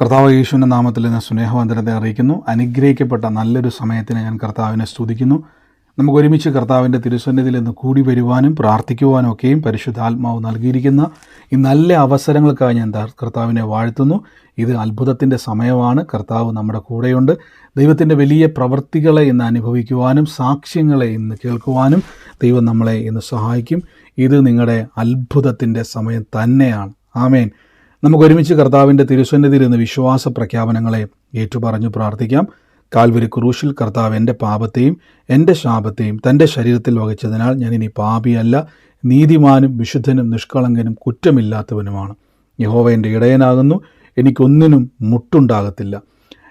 കർത്താവ് യേശുവിന്റെ നാമത്തിൽ ഞാൻ സ്നേഹവന്ദനത്തെ അറിയിക്കുന്നു. അനുഗ്രഹിക്കപ്പെട്ട നല്ലൊരു സമയത്തിന് ഞാൻ കർത്താവിനെ സ്തുതിക്കുന്നു. നമുക്ക് ഒരുമിച്ച് കർത്താവിന്റെ തിരുസന്നിധിയിൽ നിന്ന് കൂടി വരുവാനും പ്രാർത്ഥിക്കുവാനും ഒക്കെയും പരിശുദ്ധാത്മാവ് നൽകിയിരിക്കുന്ന ഈ നല്ല അവസരങ്ങൾക്കായി ഞാൻ കർത്താവിനെ വാഴ്ത്തുന്നു. ഇത് അത്ഭുതത്തിന്റെ സമയമാണ്. കർത്താവ് നമ്മുടെ കൂടെയുണ്ട്. ദൈവത്തിന്റെ വലിയ പ്രവൃത്തികളെ ഇന്ന് അനുഭവിക്കുവാനും സാക്ഷ്യങ്ങളെ ഇന്ന് കേൾക്കുവാനും ദൈവം നമ്മളെ ഇന്ന് സഹായിക്കും. ഇത് നിങ്ങളുടെ അത്ഭുതത്തിന്റെ സമയം തന്നെയാണ്. ആമേൻ. നമുക്ക് ഒരുമിച്ച് കർത്താവിന്റെ തിരുസന്നിധിയിൽ നിന്ന് വിശ്വാസ പ്രഖ്യാപനങ്ങളെ ഏറ്റുപറഞ്ഞു പ്രാർത്ഥിക്കാം. കാൽവരി ക്രൂശിൽ കർത്താവ് എന്റെ പാപത്തെയും എന്റെ ശാപത്തെയും തന്റെ ശരീരത്തിൽ വഹിച്ചതിനാൽ ഞാൻ ഇനി പാപിയല്ല. നീതിമാനും വിശുദ്ധനും നിഷ്കളങ്കനും കുറ്റമില്ലാത്തവനുമാണ്. യഹോവ എന്റെ ഇടയനാകുന്നു എനിക്കൊന്നിനും മുട്ടുണ്ടാകത്തില്ല.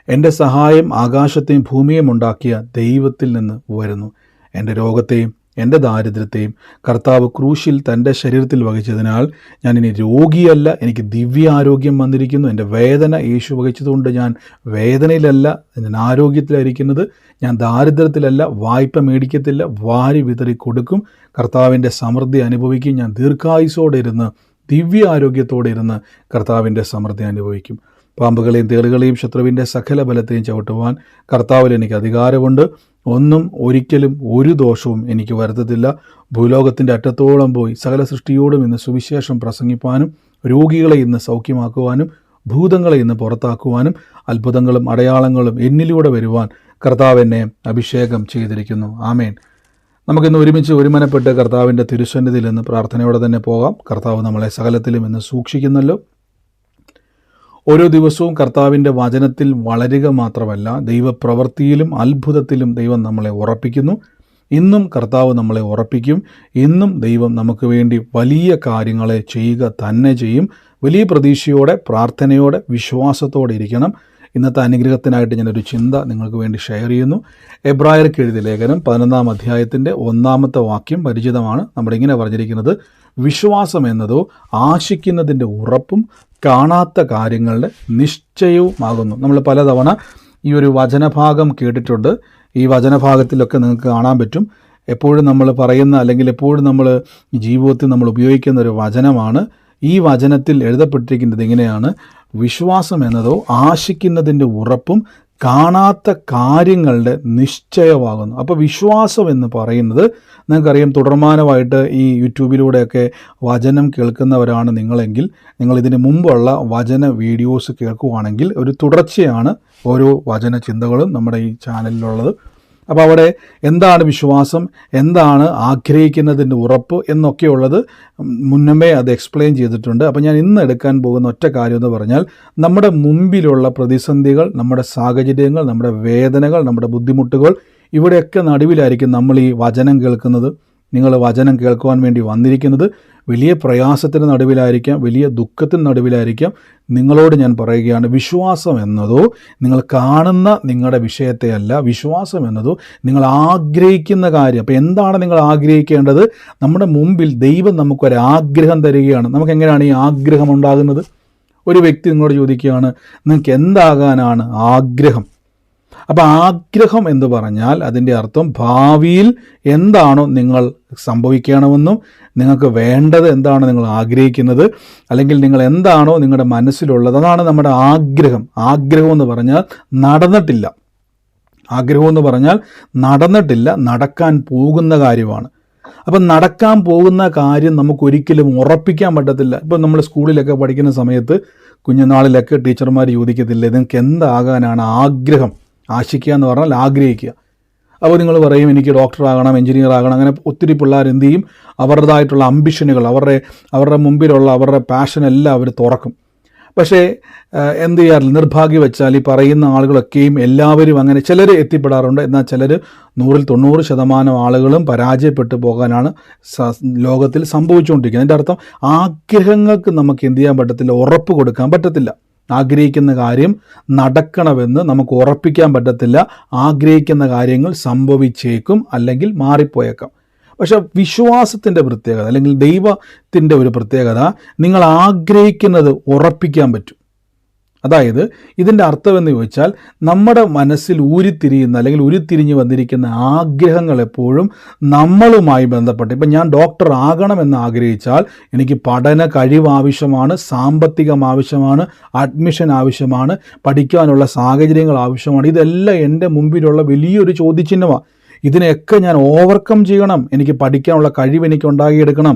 എന്റെ സഹായം ആകാശത്തെയും ഭൂമിയും ഉണ്ടാക്കിയ ദൈവത്തിൽ നിന്ന് വരുന്നു എന്റെ രോഗത്തെയും എന്റെ ദാരിദ്ര്യത്തെയും കർത്താവ് ക്രൂശിൽ തന്റെ ശരീരത്തിൽ വഹിച്ചതിനാൽ ഞാൻ ഇനി രോഗിയല്ല. എനിക്ക് ദിവ്യാരോഗ്യം വന്നിരിക്കുന്നു. എന്റെ വേദന യേശു വഹിച്ചതുകൊണ്ട് ഞാൻ വേദനയിലല്ല ഞാൻ ആരോഗ്യത്തിലായിരിക്കുന്നത്. ഞാൻ ദാരിദ്ര്യത്തിലല്ല വായ്പ മേടിക്കത്തില്ല വാരി വിതറി കൊടുക്കും. കർത്താവിന്റെ സമൃദ്ധി അനുഭവിക്കും. ഞാൻ ദീർഘായുസോടെ ഇരുന്ന് ദിവ്യ ആരോഗ്യത്തോടെ ഇരുന്ന് കർത്താവിന്റെ സമൃദ്ധി അനുഭവിക്കും. പാമ്പുകളെയും തേളുകളെയും ശത്രുവിന്റെ സകല ബലത്തെയും ചവിട്ടുവാൻ കർത്താവിൽ എനിക്ക് അധികാരമുണ്ട്. ഒന്നും ഒരിക്കലും ഒരു ദോഷവും എനിക്ക് വരുത്തത്തില്ല. ഭൂലോകത്തിന്റെ അറ്റത്തോളം പോയി സകല സൃഷ്ടിയോടും ഇന്ന് സുവിശേഷം പ്രസംഗിപ്പാനും രോഗികളെ ഇന്ന് സൗഖ്യമാക്കുവാനും ഭൂതങ്ങളെ ഇന്ന് പുറത്താക്കുവാനും അത്ഭുതങ്ങളും അടയാളങ്ങളും എന്നിലൂടെ വരുവാൻ കർത്താവ് എന്നെ അഭിഷേകം ചെയ്തിരിക്കുന്നു. ആമേൻ. നമുക്കിന്ന് ഒരുമിച്ച് ഒരുമനപ്പെട്ട് കർത്താവിന്റെ തിരുസന്നിധിയിൽ നിന്ന് പ്രാർത്ഥനയോടെ തന്നെ പോകാം. കർത്താവ് നമ്മളെ സകലത്തിലും ഇന്ന് സൂക്ഷിക്കുന്നല്ലോ. ഓരോ ദിവസവും കർത്താവിന്റെ വചനത്തിൽ വളരുക മാത്രമല്ല ദൈവപ്രവൃത്തിയിലും അത്ഭുതത്തിലും ദൈവം നമ്മളെ ഉറപ്പിക്കുന്നു. ഇന്നും കർത്താവ് നമ്മളെ ഉറപ്പിക്കും. ഇന്നും ദൈവം നമുക്ക് വേണ്ടി വലിയ കാര്യങ്ങളെ ചെയ്യുക തന്നെ ചെയ്യും. വലിയ പ്രതീക്ഷയോടെ പ്രാർത്ഥനയോടെ വിശ്വാസത്തോടെ ഇരിക്കണം. ഇന്നത്തെ അനുഗ്രഹത്തിനായിട്ട് ഞാനൊരു ചിന്ത നിങ്ങൾക്ക് വേണ്ടി ഷെയർ ചെയ്യുന്നു. എബ്രായർക്ക് എഴുതിയ ലേഖനം പതിനൊന്നാം അധ്യായത്തിന്റെ ഒന്നാമത്തെ വാക്യം പരിചിതമാണ്. നമ്മുടെ ഇങ്ങനെ പറഞ്ഞിരിക്കുന്നത് വിശ്വാസം എന്നതോ ആശിക്കുന്നതിന്റെ ഉറപ്പും കാണാത്ത കാര്യങ്ങളുടെ നിശ്ചയവുമാകുന്നു. നമ്മൾ പലതവണ ഈ ഒരു വചനഭാഗം കേട്ടിട്ടുണ്ട്. ഈ വചനഭാഗത്തിലൊക്കെ നിങ്ങൾക്ക് കാണാൻ പറ്റും. എപ്പോഴും നമ്മൾ പറയുന്ന അല്ലെങ്കിൽ എപ്പോഴും നമ്മൾ ജീവിതത്തിൽ നമ്മൾ ഉപയോഗിക്കുന്ന ഒരു വചനമാണ്. ഈ വചനത്തിൽ എഴുതപ്പെട്ടിരിക്കുന്നത് എങ്ങനെയാണ്? വിശ്വാസം എന്നതോ ആശിക്കുന്നതിന്റെ ഉറപ്പും കാണാത്ത കാര്യങ്ങളുടെ നിശ്ചയമാകുന്നു. അപ്പോൾ വിശ്വാസം എന്ന് പറയുന്നത് നിങ്ങൾക്കറിയാം തുടർമാനമായിട്ട് ഈ യൂട്യൂബിലൂടെയൊക്കെ വചനം കേൾക്കുന്നവരാണ് നിങ്ങളെങ്കിൽ നിങ്ങൾ ഇതിന് മുമ്പുള്ള വചന വീഡിയോസ് കേൾക്കുവാണെങ്കിൽ ഒരു തുടർച്ചയാണ് ഓരോ വചന ചിന്തകളും നമ്മുടെ ഈ ചാനലിലുള്ളത്. അപ്പോൾ അവിടെ എന്താണ് വിശ്വാസം? എന്താണ് ആഗ്രഹിക്കുന്നതിന്റെ ഉറപ്പ് എന്നൊക്കെയുള്ളത് മുന്നമേ അത് എക്സ്പ്ലെയിൻ ചെയ്തിട്ടുണ്ട്. അപ്പോൾ ഞാൻ ഇന്ന് എടുക്കാൻ പോകുന്ന ഒറ്റ കാര്യം എന്ന് പറഞ്ഞാൽ നമ്മുടെ മുമ്പിലുള്ള പ്രതിസന്ധികൾ നമ്മുടെ സാഹചര്യങ്ങൾ നമ്മുടെ വേദനകൾ നമ്മുടെ ബുദ്ധിമുട്ടുകൾ ഇവിടെയൊക്കെ നടുവിലായിരിക്കും നമ്മൾ ഈ വചനം കേൾക്കുന്നത്. നിങ്ങൾ വചനം കേൾക്കുവാൻ വേണ്ടി വന്നിരിക്കുന്നത്. വലിയ പ്രയാസത്തിന് നടുവിലായിരിക്കാം വലിയ ദുഃഖത്തിന് നടുവിലായിരിക്കാം. നിങ്ങളോട് ഞാൻ പറയുകയാണ് വിശ്വാസം എന്നതോ നിങ്ങൾ കാണുന്ന നിങ്ങളുടെ വിഷയത്തെയല്ല വിശ്വാസം എന്നതോ നിങ്ങൾ ആഗ്രഹിക്കുന്ന കാര്യം. അപ്പോൾ എന്താണ് നിങ്ങൾ ആഗ്രഹിക്കേണ്ടത്? നമ്മുടെ മുമ്പിൽ ദൈവം നമുക്കൊരു ആഗ്രഹം തരികയാണ്. നമുക്ക് എങ്ങനെയാണ് ഈ ആഗ്രഹം ഉണ്ടാകുന്നത്? ഒരു വ്യക്തി നിങ്ങളോട് ചോദിക്കുകയാണ് നിങ്ങൾക്ക് എന്താകാനാണ് ആഗ്രഹം? അപ്പോൾ ആഗ്രഹം എന്ന് പറഞ്ഞാൽ അതിന്റെ അർത്ഥം ഭാവിയിൽ എന്താണോ നിങ്ങൾ സംഭവിക്കണമെന്നും നിങ്ങൾക്ക് വേണ്ടത് എന്താണോ നിങ്ങൾ ആഗ്രഹിക്കുന്നത് അല്ലെങ്കിൽ നിങ്ങൾ എന്താണോ നിങ്ങളുടെ മനസ്സിലുള്ളത് അതാണ് നമ്മുടെ ആഗ്രഹം. ആഗ്രഹം എന്ന് പറഞ്ഞാൽ നടന്നിട്ടില്ല. ആഗ്രഹം എന്ന് പറഞ്ഞാൽ നടന്നിട്ടില്ല നടക്കാൻ പോകുന്ന കാര്യമാണ്. അപ്പം നടക്കാൻ പോകുന്ന കാര്യം നമുക്കൊരിക്കലും ഉറപ്പിക്കാൻ പറ്റത്തില്ല. ഇപ്പം നമ്മൾ സ്കൂളിലൊക്കെ പഠിക്കുന്ന സമയത്ത് കുഞ്ഞുനാളിലൊക്കെ ടീച്ചർമാർ ചോദിക്കത്തില്ല നിങ്ങൾക്ക് എന്താകാനാണ് ആഗ്രഹം? ആശിക്കുക എന്ന് പറഞ്ഞാൽ ആഗ്രഹിക്കുക. അപ്പോൾ നിങ്ങൾ പറയും എനിക്ക് ഡോക്ടറാകണം എഞ്ചിനീയർ ആകണം അങ്ങനെ ഒത്തിരി പിള്ളേർ എന്ത് ചെയ്യും? അവരുടേതായിട്ടുള്ള അംബിഷനുകൾ അവരുടെ അവരുടെ മുമ്പിലുള്ള അവരുടെ പാഷനെല്ലാം അവർ തുറക്കും. പക്ഷേ എന്ത് ചെയ്യാറില്ല നിർഭാഗ്യവച്ചാൽ ഈ പറയുന്ന ആളുകളൊക്കെയും എല്ലാവരും അങ്ങനെ ചിലർ എത്തിപ്പെടാറുണ്ട്. എന്നാൽ ചിലർ നൂറിൽ തൊണ്ണൂറ് ശതമാനം ആളുകളും പരാജയപ്പെട്ടു പോകാനാണ് ലോകത്തിൽ സംഭവിച്ചുകൊണ്ടിരിക്കുന്നത്. അതിന്റെ അർത്ഥം ആഗ്രഹങ്ങൾക്ക് നമുക്ക് എന്ത് ചെയ്യാൻ പറ്റത്തില്ല ഉറപ്പ് കൊടുക്കാൻ പറ്റത്തില്ല. ആഗ്രഹിക്കുന്ന കാര്യം നടക്കണമെന്ന് നമുക്ക് ഉറപ്പിക്കാൻ പറ്റത്തില്ല. ആഗ്രഹിക്കുന്ന കാര്യങ്ങൾ സംഭവിച്ചേക്കും അല്ലെങ്കിൽ മാറിപ്പോയേക്കാം. പക്ഷേ വിശ്വാസത്തിന്റെ പ്രത്യേകത അല്ലെങ്കിൽ ദൈവത്തിന്റെ ഒരു പ്രത്യേകത നിങ്ങൾ ആഗ്രഹിക്കുന്നത് ഉറപ്പിക്കാൻ പറ്റും. അതായത് ഇതിന്റെ അർത്ഥമെന്ന് ചോദിച്ചാൽ നമ്മുടെ മനസ്സിൽ ഊരിത്തിരിയുന്ന അല്ലെങ്കിൽ ഉരുത്തിരിഞ്ഞ് വന്നിരിക്കുന്ന ആഗ്രഹങ്ങൾ എപ്പോഴും നമ്മളുമായി ബന്ധപ്പെട്ട് ഇപ്പം ഞാൻ ഡോക്ടർ ആകണമെന്ന് ആഗ്രഹിച്ചാൽ എനിക്ക് പഠന കഴിവ് ആവശ്യമാണ് സാമ്പത്തികം ആവശ്യമാണ് അഡ്മിഷൻ ആവശ്യമാണ് പഠിക്കാനുള്ള സാഹചര്യങ്ങൾ ആവശ്യമാണ്. ഇതെല്ലാം എന്റെ മുമ്പിലുള്ള വലിയൊരു ചോദ്യചിഹ്നമാണ് ഇതിനെയൊക്കെ ഞാൻ ഓവർകം ചെയ്യണം. എനിക്ക് പഠിക്കാനുള്ള കഴിവ് എനിക്ക് ഉണ്ടാക്കിയെടുക്കണം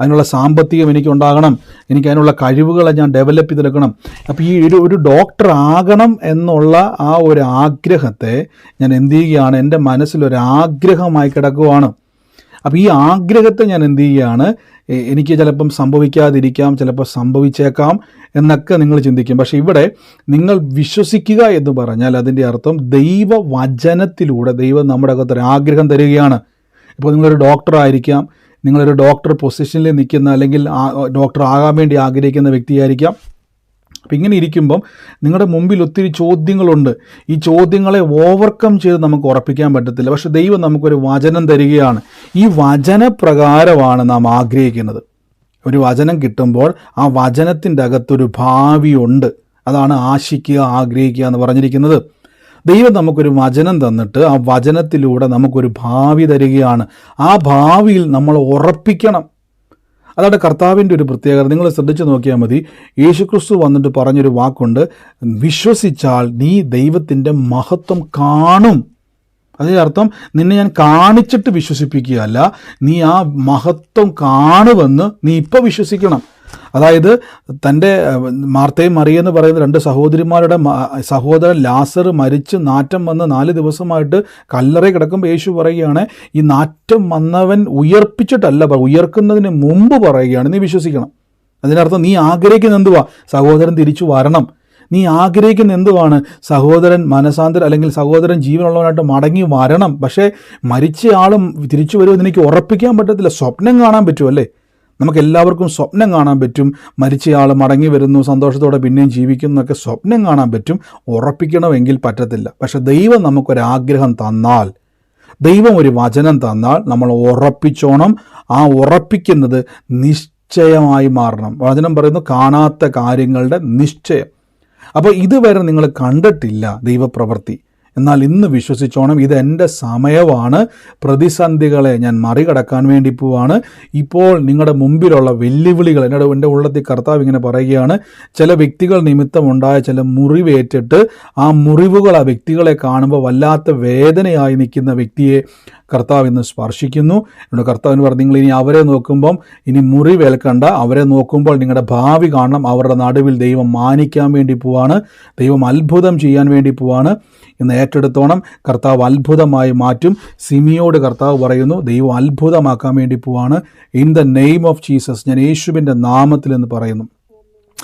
അതിനുള്ള സാമ്പത്തികം എനിക്ക് ഉണ്ടാകണം എനിക്ക് അതിനുള്ള കഴിവുകളെ ഞാൻ ഡെവലപ്പ് ചെയ്തെടുക്കണം. അപ്പോൾ ഈ ഒരു ഒരു ഡോക്ടർ ആകണം എന്നുള്ള ആ ഒരു ആഗ്രഹത്തെ ഞാൻ എന്ത് ചെയ്യുകയാണ് എന്റെ മനസ്സിലൊരു ആഗ്രഹമായി കിടക്കുവാണ്. അപ്പോൾ ഈ ആഗ്രഹത്തെ ഞാൻ എന്ത് ചെയ്യുകയാണ് എനിക്ക് ചിലപ്പം സംഭവിക്കാതിരിക്കാം ചിലപ്പോൾ സംഭവിച്ചേക്കാം എന്നൊക്കെ നിങ്ങൾ ചിന്തിക്കും. പക്ഷേ ഇവിടെ നിങ്ങൾ വിശ്വസിക്കുക എന്ന് പറഞ്ഞാൽ അതിന്റെ അർത്ഥം ദൈവവചനത്തിലൂടെ ദൈവം നമ്മുടെ അകത്തൊരു ആഗ്രഹം തരികയാണ്. ഇപ്പോൾ നിങ്ങളൊരു ഡോക്ടർ ആയിരിക്കാം നിങ്ങളൊരു ഡോക്ടർ പൊസിഷനിൽ നിൽക്കുന്ന അല്ലെങ്കിൽ ഡോക്ടർ ആകാൻ വേണ്ടി ആഗ്രഹിക്കുന്ന വ്യക്തിയായിരിക്കാം. അപ്പം ഇങ്ങനെ ഇരിക്കുമ്പം നിങ്ങളുടെ മുമ്പിൽ ഒത്തിരി ചോദ്യങ്ങളുണ്ട്. ഈ ചോദ്യങ്ങളെ ഓവർകം ചെയ്ത് നമുക്ക് ഉറപ്പിക്കാൻ പറ്റത്തില്ല. പക്ഷെ ദൈവം നമുക്കൊരു വചനം തരികയാണ്. ഈ വചനപ്രകാരമാണ് നാം ആഗ്രഹിക്കുന്നത്. ഒരു വചനം കിട്ടുമ്പോൾ ആ വചനത്തിന്റെ അകത്തൊരു ഭാവിയുണ്ട്. അതാണ് ആശിക്കുക ആഗ്രഹിക്കുക എന്ന് പറഞ്ഞിരിക്കുന്നത്. ദൈവം നമുക്കൊരു വചനം തന്നിട്ട് ആ വചനത്തിലൂടെ നമുക്കൊരു ഭാവി തരികയാണ്. ആ ഭാവിയിൽ നമ്മൾ ഉറപ്പിക്കണം. അതാണ് കർത്താവിന്റെ ഒരു പ്രത്യേകത. നിങ്ങൾ ശ്രദ്ധിച്ചു നോക്കിയാൽ മതി. യേശുക്രിസ്തു വന്നിട്ട് പറഞ്ഞൊരു വാക്കുണ്ട്. വിശ്വസിച്ചാൽ നീ ദൈവത്തിന്റെ മഹത്വം കാണും. അതിന്റെ അർത്ഥം നിന്നെ ഞാൻ കാണിച്ചിട്ട് വിശ്വസിപ്പിക്കുകയല്ല. നീ ആ മഹത്വം കാണുമെന്ന് നീ ഇപ്പോൾ വിശ്വസിക്കണം. അതായത് തന്റെ മാർത്തയും മറിയ മറിയെന്ന് പറയുന്ന രണ്ട് സഹോദരിമാരുടെ സഹോദരൻ ലാസർ മരിച്ച് നാറ്റം വന്ന് നാല് ദിവസമായിട്ട് കല്ലറയിൽ കിടക്കുമ്പോൾ യേശു പറയുകയാണ് ഈ നാറ്റം വന്നവൻ ഉയർപ്പിച്ചിട്ടല്ല ഉയർക്കുന്നതിന് മുമ്പ് പറയുകയാണ്. നീ വിശ്വസിക്കണം. അതിനർത്ഥം നീ ആഗ്രഹിക്കുന്ന എന്തുവാ? സഹോദരൻ തിരിച്ചു വരണം. നീ ആഗ്രഹിക്കുന്ന എന്തുവാണ്? സഹോദരൻ മനസാന്തരം അല്ലെങ്കിൽ സഹോദരൻ ജീവനുള്ളവനായിട്ട് മടങ്ങി വരണം. പക്ഷേ മരിച്ച ആളും തിരിച്ചു വരുമെന്ന് എനിക്ക് ഉറപ്പിക്കാൻ പറ്റത്തില്ല. സ്വപ്നം കാണാൻ പറ്റുമല്ലേ നമുക്ക് എല്ലാവർക്കും സ്വപ്നം കാണാൻ പറ്റും. മരിച്ചയാൾ മടങ്ങി വരുന്നു സന്തോഷത്തോടെ പിന്നെയും ജീവിക്കുന്നു എന്നൊക്കെ സ്വപ്നം കാണാൻ പറ്റും. ഉറപ്പിക്കണമെങ്കിൽ പറ്റത്തില്ല. പക്ഷെ ദൈവം നമുക്കൊരാഗ്രഹം തന്നാൽ ദൈവം ഒരു വചനം തന്നാൽ നമ്മൾ ഉറപ്പിച്ചോണം. ആ ഉറപ്പിക്കുന്നത് നിശ്ചയമായി മാറണം. വചനം പറയുന്നു കാണാത്ത കാര്യങ്ങളുടെ നിശ്ചയം. അപ്പോൾ ഇതുവരെ നിങ്ങൾ കണ്ടിട്ടില്ല ദൈവപ്രവൃത്തി. എന്നാൽ ഇന്ന് വിശ്വസിച്ചോണം ഇത് എന്റെ സമയമാണ്. പ്രതിസന്ധികളെ ഞാൻ മറികടക്കാൻ വേണ്ടി പോവാണ്. ഇപ്പോൾ നിങ്ങളുടെ മുമ്പിലുള്ള വെല്ലുവിളികൾ എന്നോട് എന്റെ ഉള്ളത്തിൽ കർത്താവ് ഇങ്ങനെ പറയുകയാണ്. ചില വ്യക്തികൾ നിമിത്തമുണ്ടായ ചില മുറിവേറ്റിട്ട് ആ മുറിവുകൾ ആ വ്യക്തികളെ കാണുമ്പോൾ വല്ലാത്ത വേദനയായി നിൽക്കുന്ന വ്യക്തിയെ കർത്താവ് ഇന്ന് സ്പർശിക്കുന്നു. എന്നോട് കർത്താവിന് പറഞ്ഞു നിങ്ങൾ ഇനി അവരെ നോക്കുമ്പം ഇനി മുറിവേൽക്കണ്ട അവരെ നോക്കുമ്പോൾ നിങ്ങളുടെ ഭാവി കാണണം. അവരുടെ നടുവിൽ ദൈവം മാനിക്കാൻ വേണ്ടി പോവാണ്. ദൈവം അത്ഭുതം ചെയ്യാൻ വേണ്ടി പോവാണ്. ഇന്ന് ഏറ്റെടുത്തോണം. കർത്താവ് അത്ഭുതമായി മാറ്റും. സിമിയോട് കർത്താവ് പറയുന്നു ദൈവം അത്ഭുതമാക്കാൻ വേണ്ടി പോവാണ്. In the name of Jesus ഞാൻ യേശുവിന്റെ നാമത്തിൽ എന്ന് പറയുന്നു.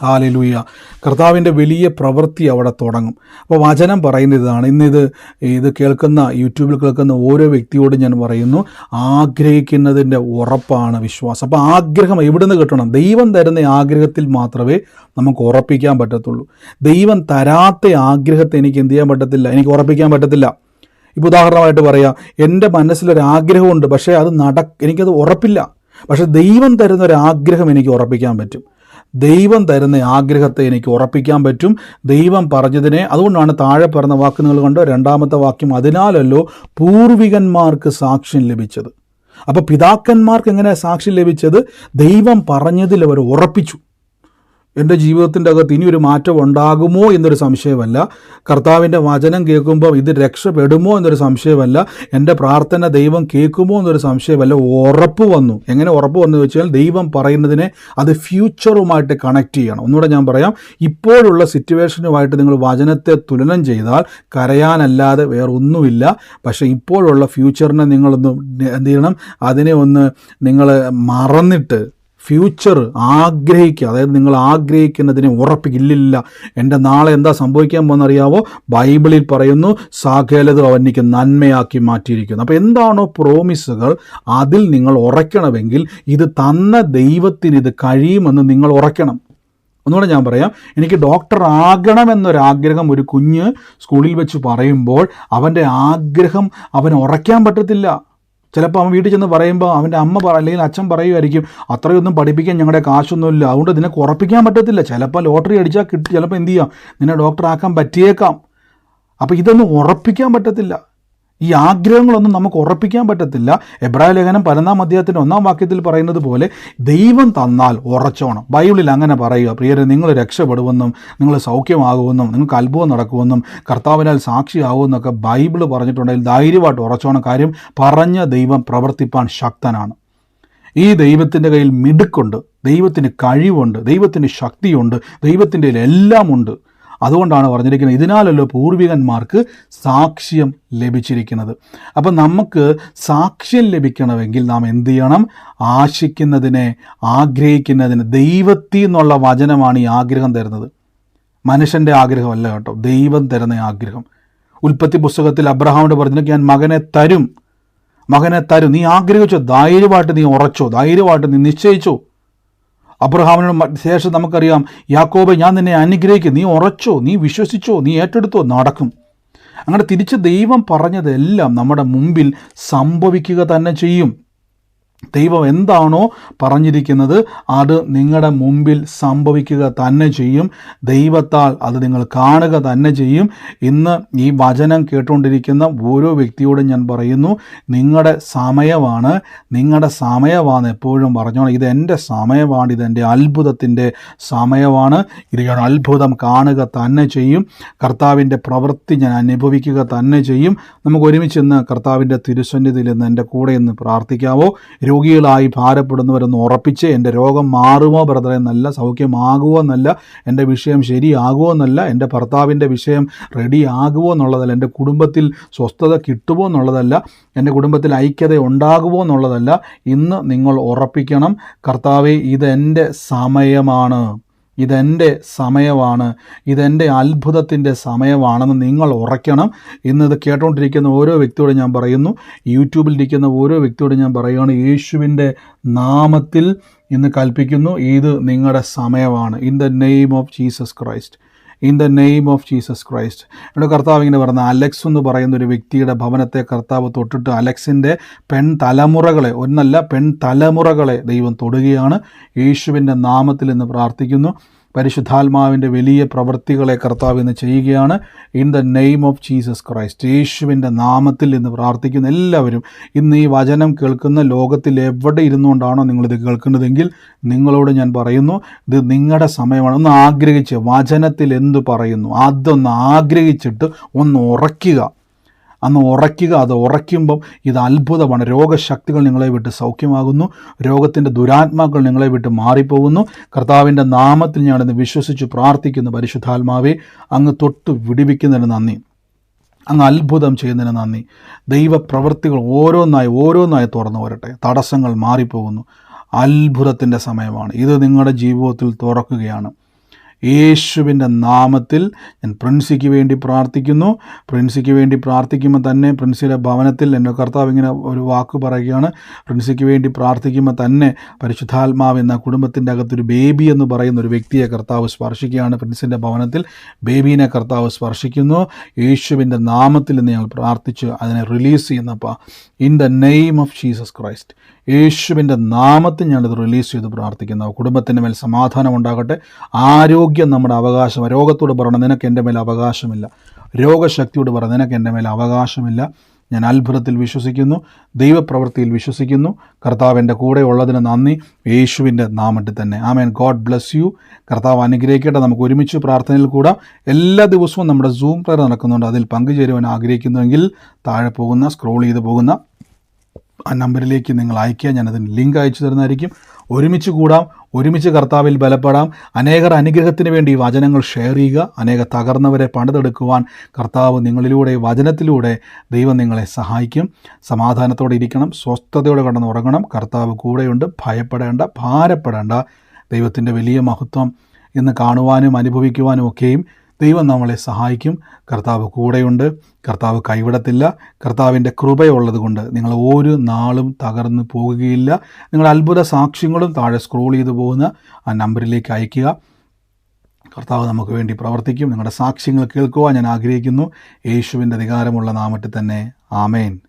ഹാലലൂയ. കർത്താവിന്റെ വലിയ പ്രവൃത്തി അവിടെ തുടങ്ങും. അപ്പോൾ വചനം പറയുന്ന ഇതാണ്. ഇന്നിത് ഇത് കേൾക്കുന്ന യൂട്യൂബിൽ കേൾക്കുന്ന ഓരോ വ്യക്തിയോടും ഞാൻ പറയുന്നു ആഗ്രഹിക്കുന്നതിന്റെ ഉറപ്പാണ് വിശ്വാസം. അപ്പോൾ ആഗ്രഹം എവിടുന്ന് കിട്ടണം? ദൈവം തരുന്ന ആഗ്രഹത്തിൽ മാത്രമേ നമുക്ക് ഉറപ്പിക്കാൻ പറ്റത്തുള്ളൂ. ദൈവം തരാത്ത ആഗ്രഹത്തെ എനിക്ക് എന്ത് ചെയ്യാൻ പറ്റത്തില്ല? എനിക്ക് ഉറപ്പിക്കാൻ പറ്റത്തില്ല. ഇപ്പോൾ ഉദാഹരണമായിട്ട് പറയാം എന്റെ മനസ്സിലൊരാഗ്രഹമുണ്ട് പക്ഷേ അത് നട എനിക്കത് ഉറപ്പില്ല. പക്ഷേ ദൈവം തരുന്ന ഒരു ആഗ്രഹം എനിക്ക് ഉറപ്പിക്കാൻ പറ്റും. ദൈവം തരുന്ന ആഗ്രഹത്തെ എനിക്ക് ഉറപ്പിക്കാൻ പറ്റും. ദൈവം പറഞ്ഞതിനെ അതുകൊണ്ടാണ് താഴെ പറഞ്ഞ വാക്ക് നിങ്ങൾ കണ്ടോ? രണ്ടാമത്തെ വാക്യം അതിനാലല്ലോ പൂർവികന്മാർക്ക് സാക്ഷ്യം ലഭിച്ചത്. അപ്പോൾ പിതാക്കന്മാർക്ക് എങ്ങനെ സാക്ഷ്യം ലഭിച്ചത്? ദൈവം പറഞ്ഞതിൽ അവർ ഉറപ്പിച്ചു. എന്റെ ജീവിതത്തിന്റെ അകത്ത് ഇനിയൊരു മാറ്റം ഉണ്ടാകുമോ എന്നൊരു സംശയമല്ല. കർത്താവിന്റെ വചനം കേൾക്കുമ്പോൾ ഇത് രക്ഷപ്പെടുമോ എന്നൊരു സംശയമല്ല. എന്റെ പ്രാർത്ഥന ദൈവം കേൾക്കുമോ എന്നൊരു സംശയമല്ല. ഉറപ്പ് വന്നു. എങ്ങനെ ഉറപ്പ് വന്നു വെച്ചാൽ ദൈവം പറയുന്നതിനെ അത് ഫ്യൂച്ചറുമായിട്ട് കണക്ട് ചെയ്യണം. ഒന്നുകൂടെ ഞാൻ പറയാം. ഇപ്പോഴുള്ള സിറ്റുവേഷനുമായിട്ട് നിങ്ങൾ വചനത്തെ തുലനം ചെയ്താൽ കരയാനല്ലാതെ വേറൊന്നുമില്ല. പക്ഷേ ഇപ്പോഴുള്ള ഫ്യൂച്ചറിനെ നിങ്ങളൊന്ന് എന്ത് ചെയ്യണം? അതിനെ ഒന്ന് നിങ്ങൾ മറന്നിട്ട് ഫ്യൂച്ചർ ആഗ്രഹിക്കുക. അതായത് നിങ്ങൾ ആഗ്രഹിക്കുന്നതിനെ ഉറപ്പിക്കില്ല എന്റെ നാളെ എന്താ സംഭവിക്കാൻ പോകുന്നറിയാവോ ബൈബിളിൽ പറയുന്നു സാകേലത് അവനിക്ക് നന്മയാക്കി മാറ്റിയിരിക്കുന്നു. അപ്പോൾ എന്താണോ പ്രോമിസുകൾ അതിൽ നിങ്ങൾ ഉറയ്ക്കണമെങ്കിൽ ഇത് തന്ന ദൈവത്തിന് ഇത് കഴിയുമെന്ന് നിങ്ങൾ ഉറയ്ക്കണം. ഒന്നുകൂടെ ഞാൻ പറയാം. എനിക്ക് ഡോക്ടർ ആകണം എന്നൊരാഗ്രഹം ഒരു കുഞ്ഞ് സ്കൂളിൽ വെച്ച് പറയുമ്പോൾ അവന്റെ ആഗ്രഹം അവൻ ഉറയ്ക്കാൻ പറ്റത്തില്ല. ചിലപ്പോൾ അവൻ വീട്ടിൽ ചെന്ന് പറയുമ്പോൾ അവന്റെ അമ്മ പറ അല്ലെങ്കിൽ അച്ഛൻ പറയുമായിരിക്കും അത്രയൊന്നും പഠിപ്പിക്കാൻ ഞങ്ങളുടെ കാശൊന്നുമില്ല. അതുകൊണ്ട് നിനക്ക് കുറപ്പിക്കാൻ പറ്റത്തില്ല. ചിലപ്പോൾ ലോട്ടറി അടിച്ചാൽ കിട്ടി. ചിലപ്പോൾ എന്ത് ചെയ്യാം? നിന്നെ ഡോക്ടറാക്കാൻ പറ്റിയേക്കാം. അപ്പോൾ ഇതൊന്നും ഉറപ്പിക്കാൻ പറ്റത്തില്ല. ഈ ആഗ്രഹങ്ങളൊന്നും നമുക്ക് ഉറപ്പിക്കാൻ പറ്റത്തില്ല. എബ്രായ ലേഖനം പതിനൊന്നാം അധ്യായത്തിന്റെ ഒന്നാം വാക്യത്തിൽ പറയുന്നത് പോലെ ദൈവം തന്നാൽ ഉറച്ചോണം. ബൈബിളിൽ അങ്ങനെ പറയുക പ്രിയരെ നിങ്ങൾ രക്ഷപ്പെടുമെന്നും നിങ്ങൾ സൗഖ്യമാകുമെന്നും നിങ്ങൾക്ക് അത്ഭുതം നടക്കുമെന്നും കർത്താവിനാൽ സാക്ഷിയാകുമെന്നൊക്കെ ബൈബിൾ പറഞ്ഞിട്ടുണ്ടെങ്കിൽ ധൈര്യമായിട്ട് ഉറച്ചോണം. കാര്യം പറഞ്ഞ ദൈവം പ്രവർത്തിപ്പാൻ ശക്തനാണ്. ഈ ദൈവത്തിന്റെ കയ്യിൽ മിടുക്കുണ്ട് ദൈവത്തിന് കഴിവുണ്ട് ദൈവത്തിന് ശക്തിയുണ്ട് ദൈവത്തിന്റെ എല്ലാം ഉണ്ട്. അതുകൊണ്ടാണ് പറഞ്ഞിരിക്കുന്നത് ഇതിനാലല്ലോ പൂർവികന്മാർക്ക് സാക്ഷ്യം ലഭിച്ചിരിക്കുന്നത്. അപ്പം നമുക്ക് സാക്ഷ്യം ലഭിക്കണമെങ്കിൽ നാം എന്ത് ചെയ്യണം? ആശിക്കുന്നതിനെ ആഗ്രഹിക്കുന്നതിന് ദൈവത്തിൽ നിന്നുള്ള വചനമാണ് ഈ ആഗ്രഹം തരുന്നത്. മനുഷ്യന്റെ ആഗ്രഹമല്ല കേട്ടോ ദൈവം തരുന്ന ആഗ്രഹം. ഉൽപ്പത്തി പുസ്തകത്തിൽ അബ്രഹാമിന്റെ പറഞ്ഞു ഞാൻ മകനെ തരും മകനെ തരും. നീ ആഗ്രഹിച്ചോ? ധൈര്യമായിട്ട് നീ ഉറച്ചോ? ധൈര്യമായിട്ട് നീ നിശ്ചയിച്ചോ? അബ്രഹാമിനോട് ശേഷം നമുക്കറിയാം യാക്കോബെ ഞാൻ നിന്നെ അനുഗ്രഹിക്കും. നീ ഉറച്ചോ? നീ വിശ്വസിച്ചോ? നീ ഏറ്റെടുത്തോ? നടക്കും. അങ്ങനെ തിരിച്ച് ദൈവം പറഞ്ഞതെല്ലാം നമ്മുടെ മുമ്പിൽ സംഭവിക്കുക തന്നെ ചെയ്യും. ദൈവം എന്താണോ പറഞ്ഞിരിക്കുന്നത് അത് നിങ്ങളുടെ മുമ്പിൽ സംഭവിക്കുക തന്നെ ചെയ്യും. ദൈവത്താൽ അത് നിങ്ങൾ കാണുക തന്നെ ചെയ്യും. ഇന്ന് ഈ വചനം കേട്ടുകൊണ്ടിരിക്കുന്ന ഓരോ വ്യക്തിയോടും ഞാൻ പറയുന്നു നിങ്ങളുടെ സമയമാണ്. നിങ്ങളുടെ സമയമാണ് എപ്പോഴും പറഞ്ഞോണം. ഇത് എന്റെ സമയമാണ്. ഇതെന്റെ അത്ഭുതത്തിന്റെ സമയമാണ്. ഇത് ഞാൻ അത്ഭുതം കാണുക തന്നെ ചെയ്യും. കർത്താവിന്റെ പ്രവൃത്തി ഞാൻ അനുഭവിക്കുക തന്നെ ചെയ്യും. നമുക്ക് ഒരുമിച്ച് ഇന്ന് കർത്താവിന്റെ തിരുസന്നിധിയിൽ നിന്ന് എന്റെ കൂടെ ഇന്ന് പ്രാർത്ഥിക്കാവോ? രോഗികളായി ഭാരപ്പെടുന്നവരൊന്ന് ഉറപ്പിച്ച് എന്റെ രോഗം മാറുമോ ബ്രദറെ എന്നല്ല സൗഖ്യമാകുമോ എന്നല്ല എന്റെ വിഷയം ശരിയാകുമോ എന്നല്ല എന്റെ ഭർത്താവിന്റെ വിഷയം റെഡി ആകുമോ എന്നുള്ളതല്ല എന്റെ കുടുംബത്തിൽ സ്വസ്ഥത കിട്ടുമോ എന്നുള്ളതല്ല എന്റെ കുടുംബത്തിൽ ഐക്യത ഉണ്ടാകുമോ എന്നുള്ളതല്ല ഇന്ന് നിങ്ങൾ ഉറപ്പിക്കണം. കർത്താവെ ഇതെന്റെ സമയമാണ്. ഇതെന്റെ സമയമാണ് ഇതെന്റെ അത്ഭുതത്തിന്റെ സമയമാണെന്ന് നിങ്ങൾ ഉറയ്ക്കണം. ഇന്ന് ഇത് കേട്ടുകൊണ്ടിരിക്കുന്ന ഓരോ വ്യക്തിയോടും ഞാൻ പറയുന്നു യൂട്യൂബിലിരിക്കുന്ന ഓരോ വ്യക്തിയോടും ഞാൻ പറയുകയാണ് യേശുവിന്റെ നാമത്തിൽ ഇന്ന് കൽപ്പിക്കുന്നു ഇത് നിങ്ങളുടെ സമയമാണ്. In the name of Jesus Christ in the name of Jesus Christ ഇവിടെ കർത്താവ് ഇങ്ങനെ പറഞ്ഞ അലക്സ് എന്ന് പറയുന്ന ഒരു വ്യക്തിയുടെ ഭവനത്തെ കർത്താവ് തൊട്ടിട്ട് അലക്സിന്റെ പെൺ തലമുറകളെ ഒന്നല്ല പെൺ തലമുറകളെ ദൈവം തൊടുകയാണ്. യേശുവിന്റെ നാമത്തിൽ നിന്ന് പ്രാർത്ഥിക്കുന്നു. പരിശുദ്ധാത്മാവിന്റെ വലിയ പ്രവൃത്തികളെ കർത്താവ് ഇന്ന് ചെയ്യുകയാണ്. In the name of Jesus Christ യേശുവിന്റെ നാമത്തിൽ ഇന്ന് പ്രാർത്ഥിക്കുന്ന എല്ലാവരും ഇന്ന് ഈ വചനം കേൾക്കുന്ന ലോകത്തിൽ എവിടെ ഇരുന്നുകൊണ്ടാണോ നിങ്ങളിത് കേൾക്കുന്നതെങ്കിൽ നിങ്ങളോട് ഞാൻ പറയുന്നു ഇത് നിങ്ങളുടെ സമയമാണ്. ഒന്ന് ആഗ്രഹിച്ച് വചനത്തിൽ എന്ത് പറയുന്നു? അതൊന്ന് ആഗ്രഹിച്ചിട്ട് ഒന്ന് ഉറയ്ക്കുക. അന്ന് ഉറയ്ക്കുക അത് ഉറയ്ക്കുമ്പം ഇത് അത്ഭുതമാണ്. രോഗശക്തികൾ നിങ്ങളെ വിട്ട് സൗഖ്യമാകുന്നു. രോഗത്തിന്റെ ദുരാത്മാക്കൾ നിങ്ങളെ വിട്ട് മാറിപ്പോകുന്നു. കർത്താവിന്റെ നാമത്തിൽ ഞാനിന്ന് വിശ്വസിച്ച് പ്രാർത്ഥിക്കുന്നു പരിശുദ്ധാത്മാവെ. അങ്ങ് തൊട്ട് വിടിവിക്കുന്നതിന് നന്ദി. അങ്ങ് അത്ഭുതം ചെയ്യുന്നതിന് നന്ദി. ദൈവപ്രവൃത്തികൾ ഓരോന്നായി ഓരോന്നായി തുറന്നു വരട്ടെ. തടസ്സങ്ങൾ മാറിപ്പോകുന്നു. അത്ഭുതത്തിന്റെ സമയമാണ്. ഇത് നിങ്ങളുടെ ജീവിതത്തിൽ തുറക്കുകയാണ്. യേശുവിന്റെ നാമത്തിൽ ഞാൻ പ്രിൻസിക്ക് വേണ്ടി പ്രാർത്ഥിക്കുന്നു. പ്രിൻസിക്ക് വേണ്ടി പ്രാർത്ഥിക്കുമ്പോൾ തന്നെ പ്രിൻസിയുടെ ഭവനത്തിൽ എന്റെ കർത്താവ് ഇങ്ങനെ ഒരു വാക്ക് പറയുകയാണ്. പ്രിൻസിക്ക് വേണ്ടി പ്രാർത്ഥിക്കുമ്പോൾ തന്നെ പരിശുദ്ധാത്മാവ് എന്ന കുടുംബത്തിന്റെ അകത്തൊരു ബേബി എന്ന് പറയുന്ന ഒരു വ്യക്തിയെ കർത്താവ് സ്പർശിക്കുകയാണ്. പ്രിൻസിന്റെ ഭവനത്തിൽ ബേബീനെ കർത്താവ് സ്പർശിക്കുന്നു. യേശുവിന്റെ നാമത്തിൽ നിന്ന് ഞങ്ങൾ പ്രാർത്ഥിച്ച് അതിനെ release ചെയ്യുന്നപ്പോൾ in the name of Jesus Christ. യേശുവിന്റെ നാമത്തിൽ ഞാനിത് റിലീസ് ചെയ്ത് പ്രാർത്ഥിക്കുന്നു. കുടുംബത്തിന്റെ മേൽ സമാധാനം ഉണ്ടാകട്ടെ. ആരോഗ്യം നമ്മുടെ അവകാശം രോഗത്തോട് പറയണം നിനക്ക് എന്റെ മേലെ അവകാശമില്ല. രോഗശക്തിയോട് പറ നിനക്ക് എന്റെ മേലെ അവകാശമില്ല. ഞാൻ അത്ഭുതത്തിൽ വിശ്വസിക്കുന്നു ദൈവപ്രവൃത്തിയിൽ വിശ്വസിക്കുന്നു. കർത്താവ് എന്റെ കൂടെ ഉള്ളതിന് നന്ദി. യേശുവിന്റെ നാമത്തിൽ തന്നെ. ആമേൻ. God bless you. കർത്താവ് അനുഗ്രഹിക്കട്ടെ. നമുക്ക് ഒരുമിച്ച് പ്രാർത്ഥനയിൽ കൂടാം. എല്ലാ ദിവസവും നമ്മുടെ സൂം പ്രയർ നടക്കുന്നുണ്ട്. അതിൽ പങ്കുചേരുവാൻ ആഗ്രഹിക്കുന്നുവെങ്കിൽ താഴെ പോകുന്ന സ്ക്രോൾ ചെയ്ത് പോകുന്ന ആ നമ്പറിലേക്ക് നിങ്ങൾ അയക്കുക ഞാനതിന് ലിങ്ക് അയച്ചു തരുന്നതായിരിക്കും. ഒരുമിച്ച് കൂടാം. ഒരുമിച്ച് കർത്താവിൽ ബലപ്പെടാം. അനേകർ അനുഗ്രഹത്തിന് വേണ്ടി വചനങ്ങൾ ഷെയർ ചെയ്യുക. അനേക തകർന്നവരെ പണിതെടുക്കുവാൻ കർത്താവ് നിങ്ങളിലൂടെ വചനത്തിലൂടെ ദൈവം നിങ്ങളെ സഹായിക്കും. സമാധാനത്തോടെ ഇരിക്കണം. സ്വസ്ഥതയോടെ കടന്ന് ഉറങ്ങണം. കർത്താവ് കൂടെയുണ്ട്. ഭയപ്പെടേണ്ട. ഭാരപ്പെടേണ്ട. ദൈവത്തിന്റെ വലിയ മഹത്വം ഇന്ന് കാണുവാനും അനുഭവിക്കുവാനും ഒക്കെയും ദൈവം നമ്മളെ സഹായിക്കും. കർത്താവ് കൂടെയുണ്ട്. കർത്താവ് കൈവിടത്തില്ല. കർത്താവിന്റെ കൃപയുള്ളത് കൊണ്ട് നിങ്ങൾ ഒരു നാളും തകർന്നു പോകുകയില്ല. നിങ്ങൾ അത്ഭുത സാക്ഷ്യങ്ങളും താഴെ സ്ക്രോൾ ചെയ്തു പോകുന്ന ആ നമ്പറിലേക്ക് അയയ്ക്കുക. കർത്താവ് നമുക്ക് വേണ്ടി പ്രവർത്തിക്കും. നിങ്ങളുടെ സാക്ഷ്യങ്ങൾ കേൾക്കുവാൻ ഞാൻ ആഗ്രഹിക്കുന്നു. യേശുവിന്റെ അധികാരമുള്ള നാമത്തിൽ തന്നെ. ആമേൻ.